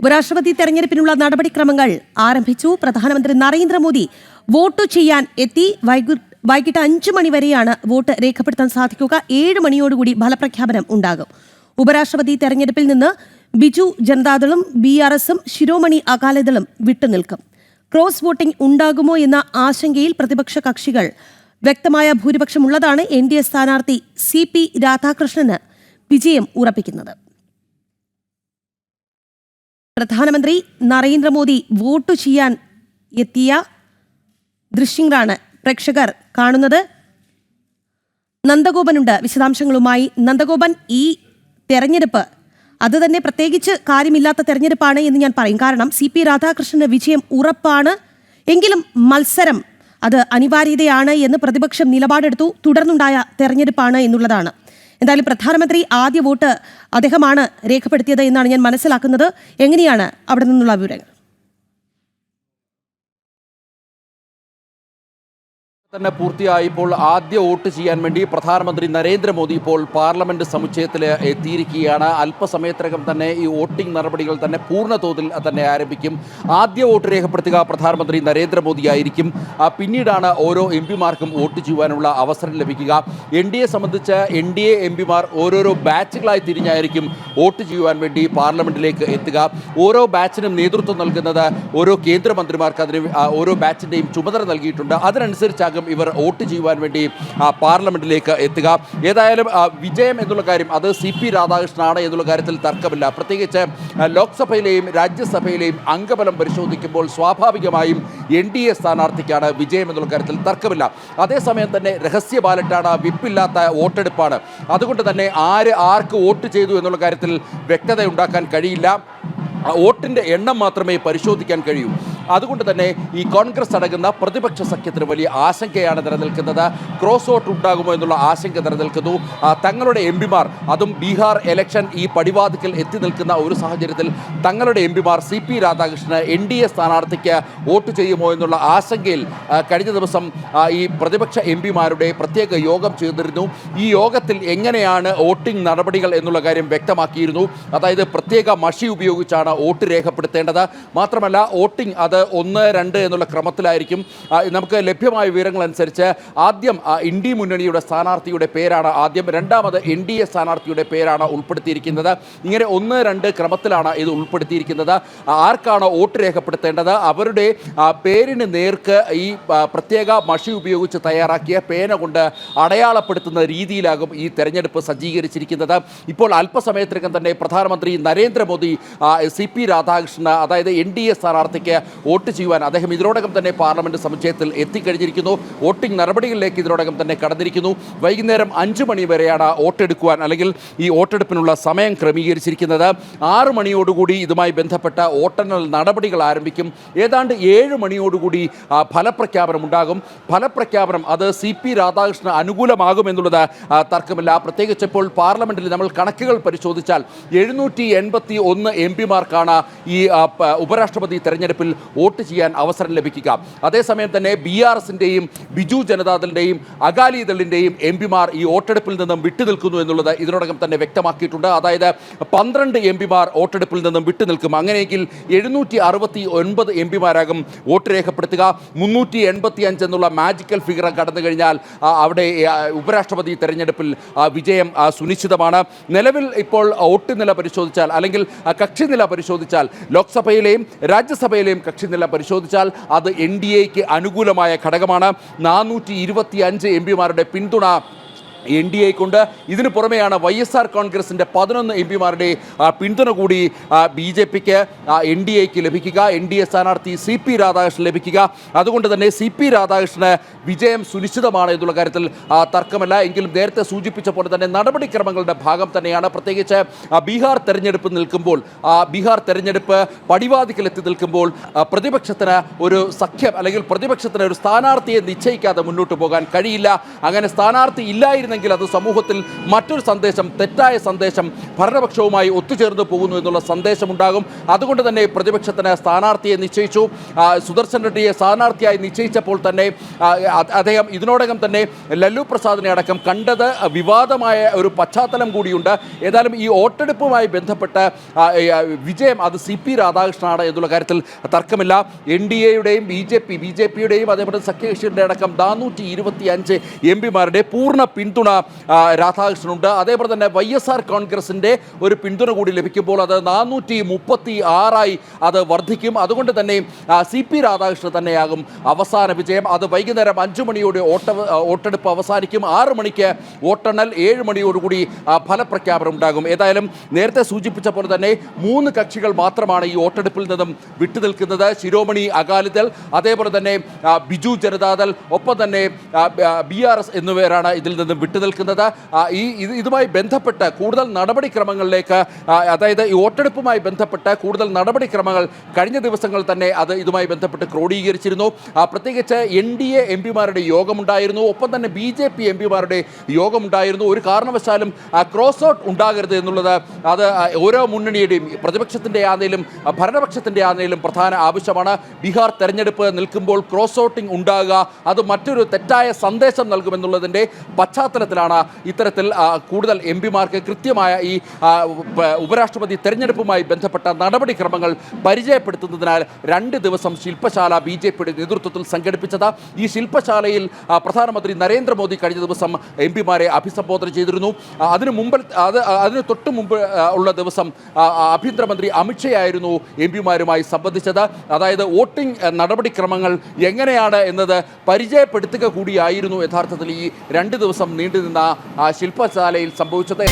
ഉപരാഷ്ട്രപതി തെരഞ്ഞെടുപ്പിനുള്ള നടപടിക്രമങ്ങൾ ആരംഭിച്ചു. പ്രധാനമന്ത്രി നരേന്ദ്രമോദി വോട്ട് ചെയ്യാൻ എത്തി. വൈകിട്ട് അഞ്ചു മണി വരെയാണ് വോട്ട് രേഖപ്പെടുത്താൻ സാധിക്കുക. ഏഴ് മണിയോടുകൂടി ഫലപ്രഖ്യാപനം ഉണ്ടാകും. ഉപരാഷ്ട്രപതി തെരഞ്ഞെടുപ്പിൽ നിന്ന് ബിജു ജനതാദളും ബി ആർ എസും ശിരോമണി അകാലിദളും വിട്ടുനിൽക്കും. ക്രോസ് വോട്ടിംഗ് ഉണ്ടാകുമോ എന്ന ആശങ്കയിൽ പ്രതിപക്ഷ കക്ഷികൾ വ്യക്തമായ ഭൂരിപക്ഷമുള്ളതാണ് എൻ ഡി എ സ്ഥാനാർത്ഥി സി പി രാധാകൃഷ്ണന് വിജയം ഉറപ്പിക്കുന്നത്. പ്രധാനമന്ത്രി നരേന്ദ്രമോദി വോട്ട് ചെയ്യാൻ എത്തിയ ദൃശ്യങ്ങളാണ് പ്രേക്ഷകർ കാണുന്നത്. നന്ദഗോപനുണ്ട് വിശദാംശങ്ങളുമായി. നന്ദഗോപൻ ഈ തെരഞ്ഞെടുപ്പ് അത് തന്നെ പ്രത്യേകിച്ച് കാര്യമില്ലാത്ത തെരഞ്ഞെടുപ്പാണ് എന്ന് ഞാൻ പറയും. കാരണം സി പി രാധാകൃഷ്ണന്റെ വിജയം ഉറപ്പാണ്. എങ്കിലും മത്സരം അത് അനിവാര്യതയാണ് എന്ന് പ്രതിപക്ഷം നിലപാടെടുത്തു. തുടർന്നുണ്ടായ തെരഞ്ഞെടുപ്പാണ് എന്നുള്ളതാണ്. എന്തായാലും പ്രധാനമന്ത്രി ആദ്യ വോട്ട് അദ്ദേഹമാണ് രേഖപ്പെടുത്തിയത് എന്നാണ് ഞാൻ മനസ്സിലാക്കുന്നത്. എങ്ങനെയാണ് അവിടെ നിന്നുള്ള വിവരങ്ങൾ? തന്നെ പൂർത്തിയായപ്പോൾ ആദ്യ വോട്ട് ചെയ്യാൻ വേണ്ടി പ്രധാനമന്ത്രി നരേന്ദ്രമോദി ഇപ്പോൾ പാർലമെന്റ് സമുച്ചയത്തിൽ എത്തിയിരിക്കുകയാണ്. അല്പസമയത്തിനകം തന്നെ ഈ വോട്ടിംഗ് നടപടികൾ തന്നെ പൂർണ തോതിൽ തന്നെ ആരംഭിക്കും. ആദ്യ വോട്ട് രേഖപ്പെടുത്തുക പ്രധാനമന്ത്രി നരേന്ദ്രമോദി ആയിരിക്കും. പിന്നീടാണ് ഓരോ എം പിമാർക്കും വോട്ട് ചെയ്യുവാനുള്ള അവസരം ലഭിക്കുക. എൻ ഡി എ സംബന്ധിച്ച് എൻ ഡി എ എം പിമാർ ഓരോരോ ബാച്ചുകളായി തിരിഞ്ഞായിരിക്കും വോട്ട് ചെയ്യുവാൻ വേണ്ടി പാർലമെന്റിലേക്ക് എത്തുക. ഓരോ ബാച്ചിനും നേതൃത്വം നൽകുന്നത് ഓരോ കേന്ദ്രമന്ത്രിമാർക്ക് അതിന് ഓരോ ബാച്ചിന്റെയും ചുമതല നൽകിയിട്ടുണ്ട്. അതിനനുസരിച്ചാകും ഇവർ വോട്ട് ചെയ്യുവാൻ വേണ്ടി ആ, പാർലമെന്റിലേക്ക് എത്തുക. ഏതായാലും വിജയം എന്നുള്ള കാര്യം അത് സി പി രാധാകൃഷ്ണനാണ് എന്നുള്ള കാര്യത്തിൽ തർക്കമില്ല. പ്രത്യേകിച്ച് ലോക്സഭയിലെയും രാജ്യസഭയിലെയും അംഗബലം പരിശോധിക്കുമ്പോൾ സ്വാഭാവികമായും എൻ ഡി എ സ്ഥാനാർത്ഥിക്കാണ് വിജയം എന്നുള്ള കാര്യത്തിൽ തർക്കമില്ല. അതേസമയം തന്നെ രഹസ്യ ബാലറ്റാണ് വിപ്പില്ലാത്ത വോട്ടെടുപ്പാണ്. അതുകൊണ്ട് തന്നെ ആര് ആർക്ക് വോട്ട് ചെയ്തു എന്നുള്ള കാര്യത്തിൽ വ്യക്തത ഉണ്ടാക്കാൻ കഴിയില്ല വോട്ടിന്റെ എണ്ണം മാത്രമേ പരിശോധിക്കാൻ കഴിയൂ. അതുകൊണ്ട് തന്നെ ഈ കോൺഗ്രസ് അടങ്ങുന്ന പ്രതിപക്ഷ സഖ്യത്തിന് വലിയ ആശങ്കയാണ് നിലനിൽക്കുന്നത്. ക്രോസ് വോട്ട് ഉണ്ടാകുമോ എന്നുള്ള ആശങ്ക നിലനിൽക്കുന്നു. തങ്ങളുടെ എം പിമാർ അതും ബീഹാർ എലക്ഷൻ ഈ പടിവാതിക്കൽ എത്തി നിൽക്കുന്ന ഒരു സാഹചര്യത്തിൽ തങ്ങളുടെ എം പിമാർ സി പി രാധാകൃഷ്ണന് എൻ ഡി എ സ്ഥാനാർത്ഥിക്ക് വോട്ട് ചെയ്യുമോ എന്നുള്ള ആശങ്കയിൽ കഴിഞ്ഞ ദിവസം ഈ പ്രതിപക്ഷ എം പിമാരുടെ പ്രത്യേക യോഗം ചേർന്നിരുന്നു. ഈ യോഗത്തിൽ എങ്ങനെയാണ് വോട്ടിംഗ് നടപടികൾ എന്നുള്ള കാര്യം വ്യക്തമാക്കിയിരുന്നു. അതായത് പ്രത്യേക മഷി ഉപയോഗിച്ചാണ് വോട്ട് രേഖപ്പെടുത്തേണ്ടത്. മാത്രമല്ല വോട്ടിംഗ് അത് ഒന്ന് രണ്ട് എന്നുള്ള ക്രമത്തിലായിരിക്കും. നമുക്ക് ലഭ്യമായ വിവരങ്ങൾ അനുസരിച്ച് ആദ്യം ഇന്ത്യ മുന്നണിയുടെ സ്ഥാനാർത്ഥിയുടെ പേരാണ് ആദ്യം രണ്ടാമത് എൻ ഡി എ സ്ഥാനാർത്ഥിയുടെ പേരാണ് ഉൾപ്പെടുത്തിയിരിക്കുന്നത്. ഇങ്ങനെ ഒന്ന് രണ്ട് ക്രമത്തിലാണ് ഇത് ഉൾപ്പെടുത്തിയിരിക്കുന്നത്. ആർക്കാണ് വോട്ട് രേഖപ്പെടുത്തേണ്ടത്? അവരുടെ പേരിന് നേർക്ക് ഈ പ്രത്യേക മഷി ഉപയോഗിച്ച് തയ്യാറാക്കിയ പേന കൊണ്ട് അടയാളപ്പെടുത്തുന്ന രീതിയിലാകും ഈ തെരഞ്ഞെടുപ്പ് സജ്ജീകരിച്ചിരിക്കുന്നത്. ഇപ്പോൾ അല്പസമയത്തിനകം തന്നെ പ്രധാനമന്ത്രി നരേന്ദ്രമോദി സി പി രാധാകൃഷ്ണന് അതായത് എൻ ഡി എ സ്ഥാനാർത്ഥിക്ക് വോട്ട് ചെയ്യുവാൻ അദ്ദേഹം ഇതിനോടകം തന്നെ പാർലമെന്റ് സമുച്ചയത്തിൽ എത്തിക്കഴിഞ്ഞിരിക്കുന്നു. വോട്ടിംഗ് നടപടികളിലേക്ക് ഇതിനോടകം തന്നെ കടന്നിരിക്കുന്നു. വൈകുന്നേരം അഞ്ച് മണി വരെയാണ് വോട്ടെടുക്കുവാൻ അല്ലെങ്കിൽ ഈ വോട്ടെടുപ്പിനുള്ള സമയം ക്രമീകരിച്ചിരിക്കുന്നത്. ആറ് മണിയോടുകൂടി ഇതുമായി ബന്ധപ്പെട്ട വോട്ടെണ്ണൽ നടപടികൾ ആരംഭിക്കും. ഏതാണ്ട് ഏഴ് മണിയോടുകൂടി ഫലപ്രഖ്യാപനം ഉണ്ടാകും. ഫലപ്രഖ്യാപനം അത് സി പി രാധാകൃഷ്ണന് അനുകൂലമാകുമെന്നുള്ളത് തർക്കമില്ല. പ്രത്യേകിച്ച് ഇപ്പോൾ പാർലമെന്റിൽ നമ്മൾ കണക്കുകൾ പരിശോധിച്ചാൽ എഴുന്നൂറ്റി എൺപത്തി ഒന്ന് എം പിമാർക്കാണ് ഈ ഉപരാഷ്ട്രപതി തെരഞ്ഞെടുപ്പിൽ വോട്ട് ചെയ്യാൻ അവസരം ലഭിക്കുക. അതേസമയം തന്നെ ബി ആർ എസിന്റെയും ബിജു ജനതാദളിന്റെയും അകാലിദളിന്റെയും എം പിമാർ ഈ വോട്ടെടുപ്പിൽ നിന്നും വിട്ടുനിൽക്കുന്നു എന്നുള്ളത് ഇതിനോടകം തന്നെ വ്യക്തമാക്കിയിട്ടുണ്ട്. അതായത് പന്ത്രണ്ട് എം പിമാർ വോട്ടെടുപ്പിൽ നിന്നും വിട്ടുനിൽക്കും. അങ്ങനെയെങ്കിൽ എഴുന്നൂറ്റി അറുപത്തി ഒൻപത് എം പിമാരാകും വോട്ട് രേഖപ്പെടുത്തുക. മുന്നൂറ്റി എൺപത്തി അഞ്ച് എന്നുള്ള മാജിക്കൽ ഫിഗർ കടന്നു കഴിഞ്ഞാൽ അവിടെ ഉപരാഷ്ട്രപതി തെരഞ്ഞെടുപ്പിൽ വിജയം സുനിശ്ചിതമാണ്. നിലവിൽ ഇപ്പോൾ വോട്ട് നില പരിശോധിച്ചാൽ അല്ലെങ്കിൽ കക്ഷി നില പരിശോധിച്ചാൽ ലോക്സഭയിലെയും രാജ്യസഭയിലെയും കക്ഷി നില പരിശോധിച്ചാൽ അത് എൻ ഡി എക്ക് അനുകൂലമായ ഘടകമാണ്. നാനൂറ്റി ഇരുപത്തി അഞ്ച് എം പിമാരുടെ പിന്തുണ എൻ ഡി എക്കുണ്ട് ഇതിനു പുറമെയാണ് വൈ എസ് ആർ കോൺഗ്രസിന്റെ പതിനൊന്ന് എം പിമാരുടെ പിന്തുണ കൂടി ബി ജെ പിക്ക് എൻ ഡി എക്ക് ലഭിക്കുക എൻ ഡി എ സ്ഥാനാർത്ഥി സി പി രാധാകൃഷ്ണൻ ലഭിക്കുക. അതുകൊണ്ട് തന്നെ സി പി രാധാകൃഷ്ണന് വിജയം സുനിശ്ചിതമാണ് എന്നുള്ള കാര്യത്തിൽ തർക്കമല്ല. എങ്കിലും നേരത്തെ സൂചിപ്പിച്ച പോലെ തന്നെ നടപടിക്രമങ്ങളുടെ ഭാഗം തന്നെയാണ്. പ്രത്യേകിച്ച് ബീഹാർ തെരഞ്ഞെടുപ്പ് നിൽക്കുമ്പോൾ ബീഹാർ തെരഞ്ഞെടുപ്പ് പടിവാതിക്കലെത്തി നിൽക്കുമ്പോൾ പ്രതിപക്ഷത്തിന് ഒരു സഖ്യം അല്ലെങ്കിൽ പ്രതിപക്ഷത്തിന് ഒരു സ്ഥാനാർത്ഥിയെ നിശ്ചയിക്കാതെ മുന്നോട്ട് പോകാൻ കഴിയില്ല. അങ്ങനെ സ്ഥാനാർത്ഥി ഇല്ലായിരുന്നെങ്കിൽ ഉണ്ടായിരുന്നെങ്കിൽ അത് സമൂഹത്തിൽ മറ്റൊരു സന്ദേശം തെറ്റായ സന്ദേശം ഭരണപക്ഷവുമായി ഒത്തുചേർന്ന് പോകുന്നു എന്നുള്ള സന്ദേശമുണ്ടാകും. അതുകൊണ്ട് തന്നെ പ്രതിപക്ഷത്തിന് സ്ഥാനാർത്ഥിയെ നിശ്ചയിച്ചു. സുദർശൻ റെഡ്ഡിയെ സ്ഥാനാർത്ഥിയായി നിശ്ചയിച്ചപ്പോൾ തന്നെ അദ്ദേഹം ഇതിനോടകം തന്നെ ലല്ലു പ്രസാദിനെ അടക്കം കണ്ടത്. വിവാദമായ ഒരു പശ്ചാത്തലം കൂടിയുണ്ട്. ഏതായാലും ഈ വോട്ടെടുപ്പുമായി ബന്ധപ്പെട്ട് വിജയം അത് സി പി രാധാകൃഷ്ണനാണ് എന്നുള്ള കാര്യത്തിൽ തർക്കമില്ല. എൻ ഡി എയുടെയും B J P B J പിയുടെയും അതേപോലെ സഖ്യകക്ഷിയുടെ അടക്കം നാനൂറ്റി ഇരുപത്തി അഞ്ച് എം പിമാരുടെ പൂർണ പിന്തുണ ആ, രാധാകൃഷ്ണനുണ്ട്. അതേപോലെ തന്നെ വൈ എസ് ആർ കോൺഗ്രസിന്റെ ഒരു പിന്തുണ കൂടി ലഭിക്കുമ്പോൾ അത് നാനൂറ്റി മുപ്പത്തി ആറായി അത് വർദ്ധിക്കും. അതുകൊണ്ട് തന്നെ സി പി രാധാകൃഷ്ണൻ തന്നെയാകും അവസാന വിജയം. അത് വൈകുന്നേരം അഞ്ചു മണിയോടെ ഓട്ട വോട്ടെടുപ്പ് അവസാനിക്കും. ആറ് മണിക്ക് വോട്ടെണ്ണൽ ഏഴ് മണിയോടുകൂടി ഫലപ്രഖ്യാപനം ഉണ്ടാകും. ഏതായാലും നേരത്തെ സൂചിപ്പിച്ച പോലെ തന്നെ മൂന്ന് കക്ഷികൾ മാത്രമാണ് ഈ വോട്ടെടുപ്പിൽ നിന്നും വിട്ടുനിൽക്കുന്നത്. ശിരോമണി അകാലിദൾ അതേപോലെ തന്നെ ബിജു ജനതാദൾ ഒപ്പം തന്നെ ബി ആർ എസ് എന്നിവരാണ് ഇതിൽ നിന്നും വിട്ടുനിൽക്കുന്നത്. നിൽക്കുന്നത് ഈ ഇത് ഇതുമായി ബന്ധപ്പെട്ട് കൂടുതൽ നടപടിക്രമങ്ങളിലേക്ക് അതായത് ഈ വോട്ടെടുപ്പുമായി ബന്ധപ്പെട്ട് കൂടുതൽ നടപടിക്രമങ്ങൾ കഴിഞ്ഞ ദിവസങ്ങൾ തന്നെ അത് ഇതുമായി ബന്ധപ്പെട്ട് ക്രോഡീകരിച്ചിരുന്നു. പ്രത്യേകിച്ച് എൻ ഡി എ എം പിമാരുടെ യോഗമുണ്ടായിരുന്നു. ഒപ്പം തന്നെ ബി ജെ പി എം പിമാരുടെ യോഗമുണ്ടായിരുന്നു. ഒരു കാരണവശാലും ക്രോസ് ഔട്ട് ഉണ്ടാകരുത് എന്നുള്ളത് അത് ഓരോ മുന്നണിയുടെയും പ്രതിപക്ഷത്തിന്റെ ആണെങ്കിലും ഭരണപക്ഷത്തിന്റെ ആണെങ്കിലും പ്രധാന ആവശ്യമാണ്. ബീഹാർ തെരഞ്ഞെടുപ്പ് നിൽക്കുമ്പോൾ ക്രോസ് ഔട്ടിംഗ് ഉണ്ടാകുക അത് മറ്റൊരു തെറ്റായ സന്ദേശം നൽകുമെന്നുള്ളതിന്റെ പശ്ചാത്തലത്തിലാണ് ഇത്തരത്തിൽ കൂടുതൽ എം പിമാർക്ക് കൃത്യമായ ഈ ഉപരാഷ്ട്രപതി തെരഞ്ഞെടുപ്പുമായി ബന്ധപ്പെട്ട നടപടിക്രമങ്ങൾ പരിചയപ്പെടുത്തുന്നതിനാൽ രണ്ട് ദിവസം ശില്പശാല ബി ജെ പിയുടെ നേതൃത്വത്തിൽ സംഘടിപ്പിച്ചത്. ഈ ശില്പശാലയിൽ പ്രധാനമന്ത്രി നരേന്ദ്രമോദി കഴിഞ്ഞ ദിവസം എം പിമാരെ അഭിസംബോധന ചെയ്തിരുന്നു. അതിനു മുമ്പ് അത് അതിന് തൊട്ട് മുമ്പ് ഉള്ള ദിവസം ആഭ്യന്തരമന്ത്രി അമിത്ഷയായിരുന്നു എം പിമാരുമായി സംബന്ധിച്ചത്. അതായത് വോട്ടിംഗ് നടപടിക്രമങ്ങൾ എങ്ങനെയാണ് എന്നത് പരിചയപ്പെടുത്തുക കൂടിയായിരുന്നു യഥാർത്ഥത്തിൽ ഈ രണ്ട് ദിവസം നീണ്ടുനിന്ന ശില്പശാലയിൽ സംഭവിച്ചത്.